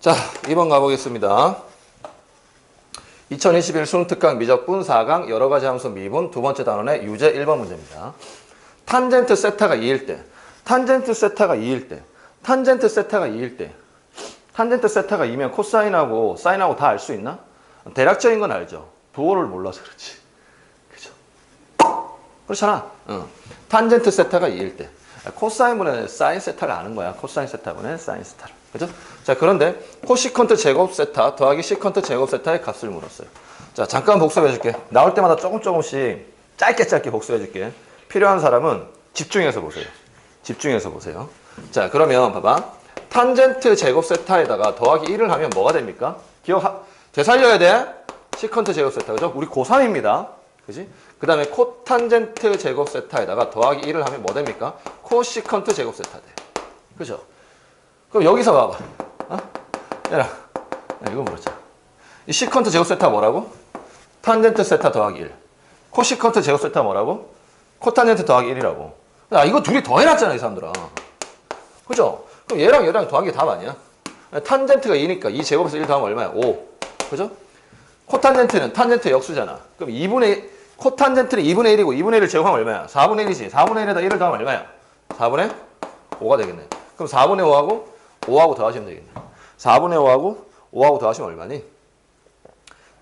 자, 2번 가보겠습니다. 2021 수능특강 미적분 4강 여러 가지 함수 미분 두 번째 단원의 유제 1번 문제입니다. 탄젠트 세타가 2일 때, 탄젠트 세타가 2일 때, 탄젠트 세타가 2일 때, 탄젠트 세타가 2면 코사인하고 사인하고 다 알 수 있나? 대략적인 건 알죠. 부호를 몰라서 그렇지. 그죠? 그렇잖아. 응. 탄젠트 세타가 2일 때. 코사인분의 사인 세타를 아는 거야. 코사인 세타분의 사인 세타를. 그죠? 자, 그런데 코시컨트 제곱 세타 더하기 시컨트 제곱 세타의 값을 물었어요. 자, 잠깐 복습해 줄게. 나올 때마다 조금 조금씩 짧게 짧게 복습해 줄게. 필요한 사람은 집중해서 보세요. 집중해서 보세요. 자, 그러면 봐봐. 탄젠트 제곱 세타에다가 더하기 1을 하면 뭐가 됩니까? 기억, 되살려야 돼. 시컨트 제곱 세타. 그죠? 우리 고3입니다. 그지? 그 다음에 코탄젠트 제곱 세타에다가 더하기 1을 하면 뭐 됩니까? 코시컨트 제곱 세타 돼. 그죠? 그럼 여기서 봐봐. 어? 야, 이거 물었잖아. 이 시컨트 제곱 세타 뭐라고? 탄젠트 세타 더하기 1. 코시컨트 제곱 세타 뭐라고? 코탄젠트 더하기 1이라고. 야, 이거 둘이 더 해놨잖아, 이 사람들아. 그죠? 그럼 얘랑 얘랑 더한 게 답 아니야? 탄젠트가 2니까 2 제곱에서 1 더하면 얼마야? 5. 그죠? 코탄젠트는 탄젠트 역수잖아. 그럼 2분의 코탄젠트는 2분의 1이고 2분의 1을 제곱하면 얼마야? 4분의 1이지. 4분의 1에다 1을 더하면 얼마야? 4분의 5가 되겠네. 그럼 4분의 5하고 5하고 더하시면 되겠네. 4분의 5하고 5하고 더하시면 얼마니?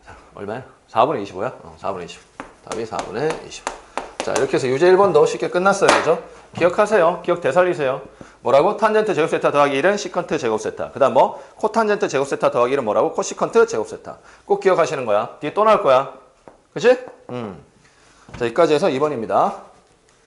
자, 얼마야? 4분의 25야? 어, 4분의 25. 답이 4분의 25. 자, 이렇게 해서 유제 1번도 쉽게 끝났어요. 그죠? 기억하세요. 기억 되살리세요. 뭐라고? 탄젠트 제곱 세타 더하기 1은 시컨트 제곱 세타. 그 다음 뭐? 코탄젠트 제곱 세타 더하기 1은 뭐라고? 코시컨트 제곱 세타. 꼭 기억하시는 거야. 뒤에 또 나올 거야. 그치? 음. 자, 여기까지 해서 2번입니다.